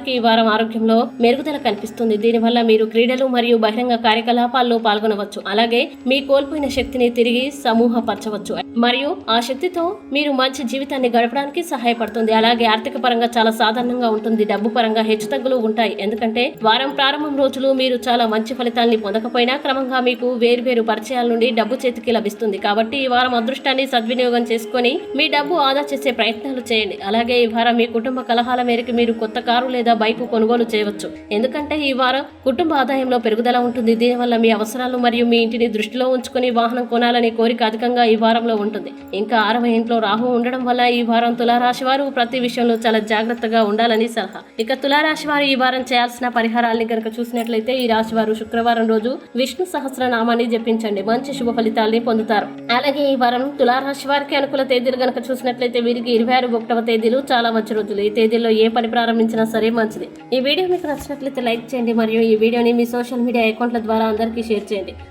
వారికి ఈ వారం ఆరోగ్యంలో మెరుగుదల కనిపిస్తుంది. దీనివల్ల మీరు క్రీడలు మరియు బహిరంగ కార్యకలాపాల్లో పాల్గొనవచ్చు. అలాగే మీ కోల్పోయిన శక్తిని తిరిగి సమూహపరచవచ్చు. మరియు ఆ శక్తితో మీరు మంచి జీవితాన్ని గడపడానికి సహాయపడుతుంది. అలాగే ఆర్థిక పరంగా చాలా సాధారణంగా ఉంటుంది. డబ్బు పరంగా హెచ్చుతగ్గులు ఉంటాయి. ఎందుకంటే వారం ప్రారంభం రోజులు మీరు చాలా మంచి ఫలితాల్ని పొందకపోయినా క్రమంగా మీకు వేరువేరు పరిచయాల నుండి డబ్బు చేతికి లభిస్తుంది. కాబట్టి ఈ వారం అదృష్టాన్ని సద్వినియోగం చేసుకొని మీ డబ్బు ఆదా చేసే ప్రయత్నాలు చేయండి. అలాగే ఈ వారం మీ కుటుంబ కలహాల మేరకు మీరు కొత్త కారు లేదా బైక్ కొనుగోలు చేయవచ్చు. ఎందుకంటే ఈ వారం కుటుంబ ఆదాయంలో పెరుగుదల ఉంటుంది. దీనివల్ల మీ అవసరాలు మరియు మీ ఇంటిని దృష్టిలో ఉంచుకొని వాహనం కొనాలనే కోరిక అధికంగా ఈ వారంలో ఉంటుంది. ఇంకా ఆరవ ఇంట్లో రాహు ఉండడం వల్ల ఈ వారం తులారాశి వారు ప్రతి విషయంలో చాలా జాగ్రత్తగా ఉండాలని సలహా. ఇక తులారాశి వారు ఈ వారం చేయాల్సిన పరిహారాల్ని గనక చూసినట్లయితే ఈ రాశి వారు శుక్రవారం రోజు విష్ణు సహస్రనామాన్ని జపించండి. మంచి శుభ ఫలితాల్ని పొందుతారు. అలాగే ఈ వారం తులారాశి వారికి అనుకూల తేదీలు గనక చూసినట్లయితే వీరికి ఇరవై ఆరు ఒకటవ తేదీలు చాలా మంచి రోజులు. ఈ తేదీల్లో ఏ పని ప్రారంభించినా సరే మంచిది. ఈ వీడియో మీకు నచ్చినట్లయితే లైక్ చేయండి. మరియు ఈ వీడియోని మీ సోషల్ మీడియా అకౌంట్ల ద్వారా అందరికీ షేర్ చేయండి.